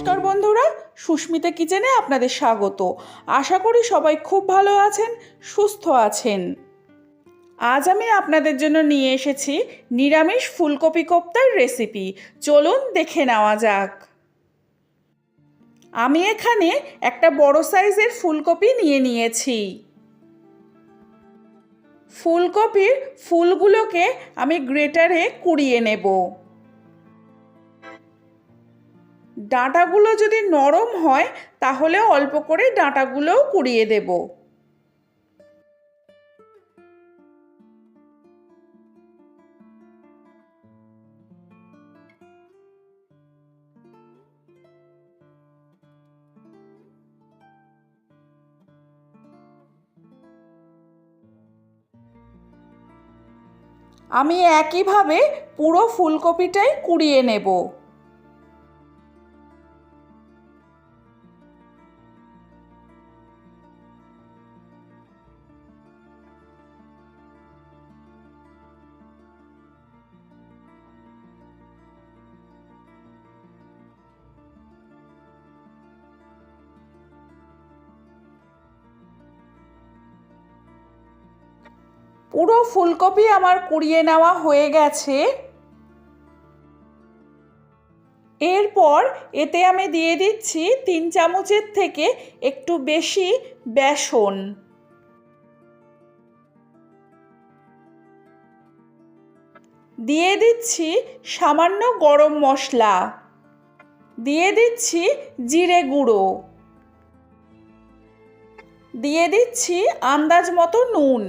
নমস্কার বন্ধুরা, সুস্মিতা কিচেনে আপনাদের স্বাগত। আশা করি সবাই খুব ভালো আছেন, সুস্থ আছেন। আজ আমি আপনাদের জন্য নিয়ে এসেছি নিরামিষ ফুলকপি কোপ্তার রেসিপি। চলুন দেখে নেওয়া যাক। আমি এখানে একটা বড় সাইজের ফুলকপি নিয়ে নিয়েছি। ফুলকপির ফুলগুলোকে আমি গ্রেটারে কুড়িয়ে নেব। ডাঁটাগুলো যদি নরম হয়, তাহলে অল্প করে ডাঁটাগুলোও কুড়িয়ে দেব। আমি একইভাবে পুরো ফুলকপিটাই কুড়িয়ে নেব। পুরো ফুলকপি আমার কুড়িয়ে নেওয়া হয়ে গেছে। এরপর এতে আমি দিয়ে দিচ্ছি তিন চামচের থেকে একটু বেশি বেসন। দিয়ে দিচ্ছি সামান্য গরম মশলা। দিয়ে দিচ্ছি জিরে গুঁড়ো। দিয়ে দিচ্ছি আন্দাজ মতো নুন।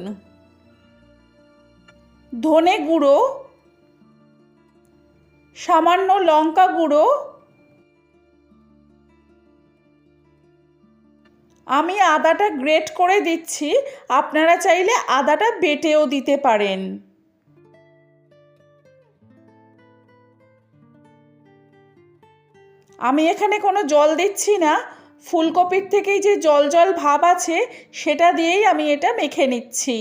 ধনে গুঁড়ো, সামান্য লঙ্কা গুঁড়ো, আমি আদাটা গ্রেট করে দিচ্ছি, আপনারা চাইলে আদাটা বেটেও দিতে পারেন। আমি এখানে কোনো জল দিচ্ছি না, ফুলকপির থেকেই যে জল জল ভাব আছে, সেটা দিয়েই আমি এটা মেখে নিচ্ছি।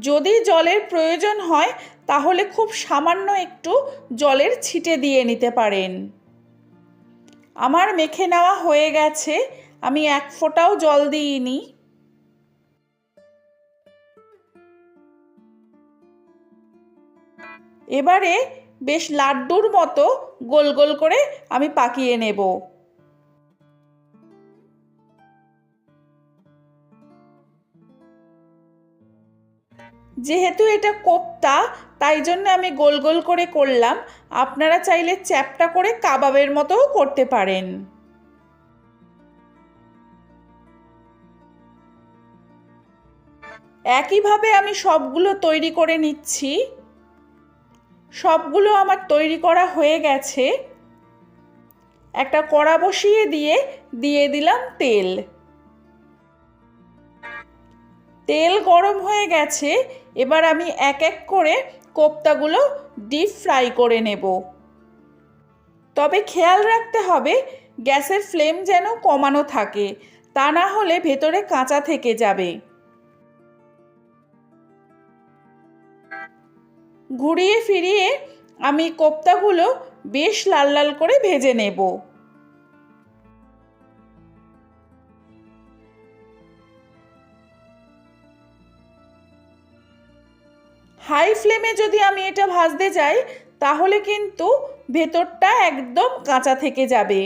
যদি জলের প্রয়োজন হয়, তাহলে খুব সামান্য একটু জলের ছিটে দিয়ে নিতে পারেন। আমার মেখে নেওয়া হয়ে গেছে, আমি এক ফোঁটাও জল দিইনি। এবারে বেশ লাড্ডুর মতো গোল গোল করে আমি পাকিয়ে নেব। যেহেতু এটা কোপ্তা, তাই জন্য আমি গোল গোল করে করলাম। আপনারা চাইলে চ্যাপটা করে কাবাবের মতোও করতে পারেন। একইভাবে আমি সবগুলো তৈরি করে নিচ্ছি। সবগুলো আমার তৈরি করা হয়ে গেছে। একটা কড়া বসিয়ে দিয়ে দিয়ে দিলাম তেল। তেল গরম হয়ে গেছে, এবার আমি এক এক করে কোপ্তাগুলো ডিপ ফ্রাই করে নেব। তবে খেয়াল রাখতে হবে, গ্যাসের ফ্লেম যেন কমানো থাকে, তা না হলে ভেতরে কাঁচা থেকে যাবে। ঘুরিয়ে ফিরিয়ে আমি কোপ্তাগুলো বেশ লাল লাল করে ভেজে নেব। হাই ফ্লেমে যদি আমি এটা ভাজতে যাই, তাহলে কিন্তু ভেতরটা একদম কাঁচা থেকে যাবে।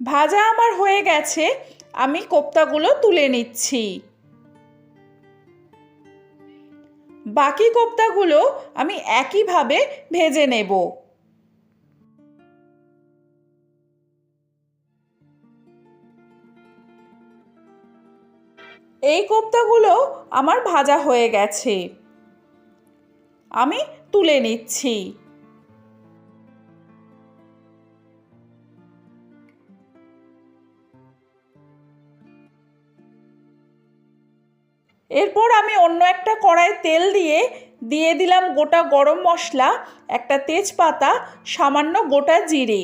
ভাজা আমার হয়ে গেছে, আমি কোপ্তাগুলো তুলে নিচ্ছি। বাকি কোপ্তাগুলো আমি একইভাবে ভেজে নেব। এই কোপ্তাগুলো আমার ভাজা হয়ে গেছে। আমি তুলে নিচ্ছি। এরপর আমি অন্য একটা কড়াই তেল দিয়ে দিয়ে দিলাম গোটা গরম মশলা, একটা তেজপাতা, সামান্য গোটা জিরে।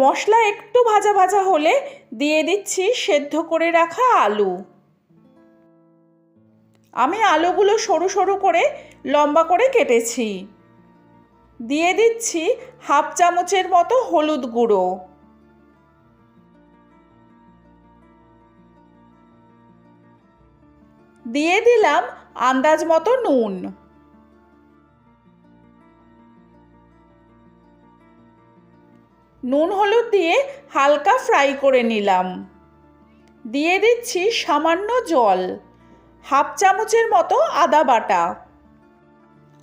মশলা একটু ভাজা ভাজা হলে দিয়ে দিচ্ছি সেদ্ধ করে রাখা আলু। আমি আলুগুলো সরু সরু করে লম্বা করে কেটেছি। দিয়ে দিচ্ছি হাফ চামচের মতো হলুদ গুঁড়ো। দিয়ে দিলাম আন্দাজ মতো নুন। নুন হলুদ দিয়ে হালকা ফ্রাই করে নিলাম। দিয়ে দিচ্ছি সামান্য জল, হাফ চামচের মতো আদা বাটা।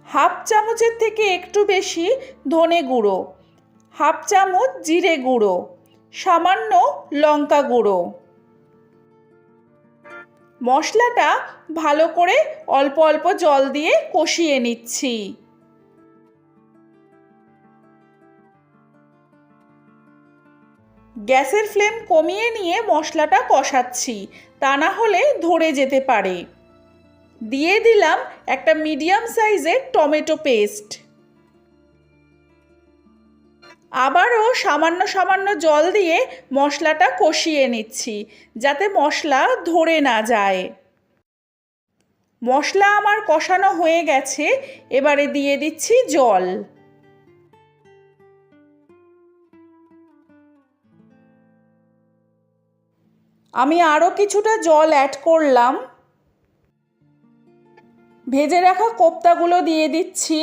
হাফ চামচের থেকে একটু বেশি ধনে গুঁড়ো, হাফ চামচ জিরে গুঁড়ো, সামান্য লঙ্কা গুঁড়ো। মশলাটা ভালো করে অল্প অল্প জল দিয়ে কষিয়ে নিচ্ছি। গ্যাসের ফ্লেম কমিয়ে নিয়ে মশলাটা কষাচ্ছি, তা না হলে ধরে যেতে পারে। দিয়ে দিলাম একটা মিডিয়াম সাইজের টমেটো পেস্ট। আবারও সামান্য সামান্য জল দিয়ে মশলাটা কষিয়ে নিচ্ছি, যাতে মশলা ধরে না যায়। মশলা আমার কষানো হয়ে গেছে, এবারে দিয়ে দিচ্ছি জল। আমি আরও কিছুটা জল অ্যাড করলাম। ভেজে রাখা কোপ্তাগুলো দিয়ে দিচ্ছি।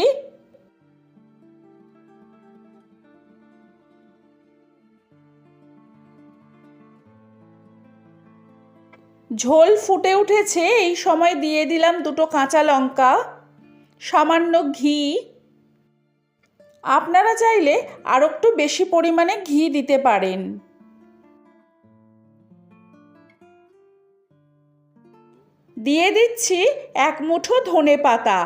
ঝোল ফুটে উঠেছে, এই সময় দিয়ে দিলাম দুটো কাঁচা লঙ্কা, সামান্য ঘি। আপনারা চাইলে আর একটু বেশি পরিমাণে ঘি দিতে পারেন। দিয়ে দিচ্ছি এক মুঠো ধনে পাতা।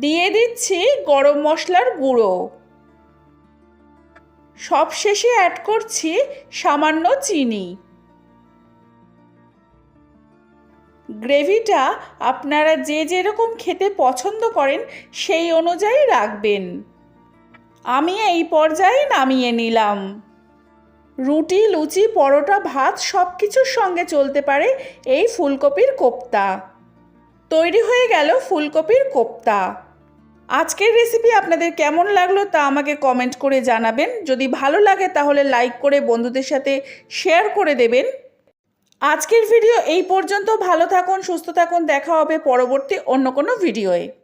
দিয়ে দিচ্ছি গরম মশলার গুঁড়ো। সব শেষে অ্যাড করছি সামান্য চিনি। গ্রেভিটা আপনারা যে যেরকম খেতে পছন্দ করেন, সেই অনুযায়ী রাখবেন। আমি এই পর্যায়ে নামিয়ে নিলাম। রুটি, লুচি, পরোটা, ভাত সব কিছুর সঙ্গে চলতে পারে এই ফুলকপির কোপ্তা। তৈরি হয়ে গেল ফুলকপির কোপ্তা। আজকের রেসিপি আপনাদের কেমন লাগল তা আমাকে কমেন্ট করে জানাবেন। যদি ভালো লাগে তাহলে লাইক করে বন্ধুদের সাথে শেয়ার করে দেবেন। আজকের ভিডিও এই পর্যন্ত। ভালো থাকুন, সুস্থ থাকুন। দেখা হবে পরবর্তী অন্য কোনো ভিডিওয়ে।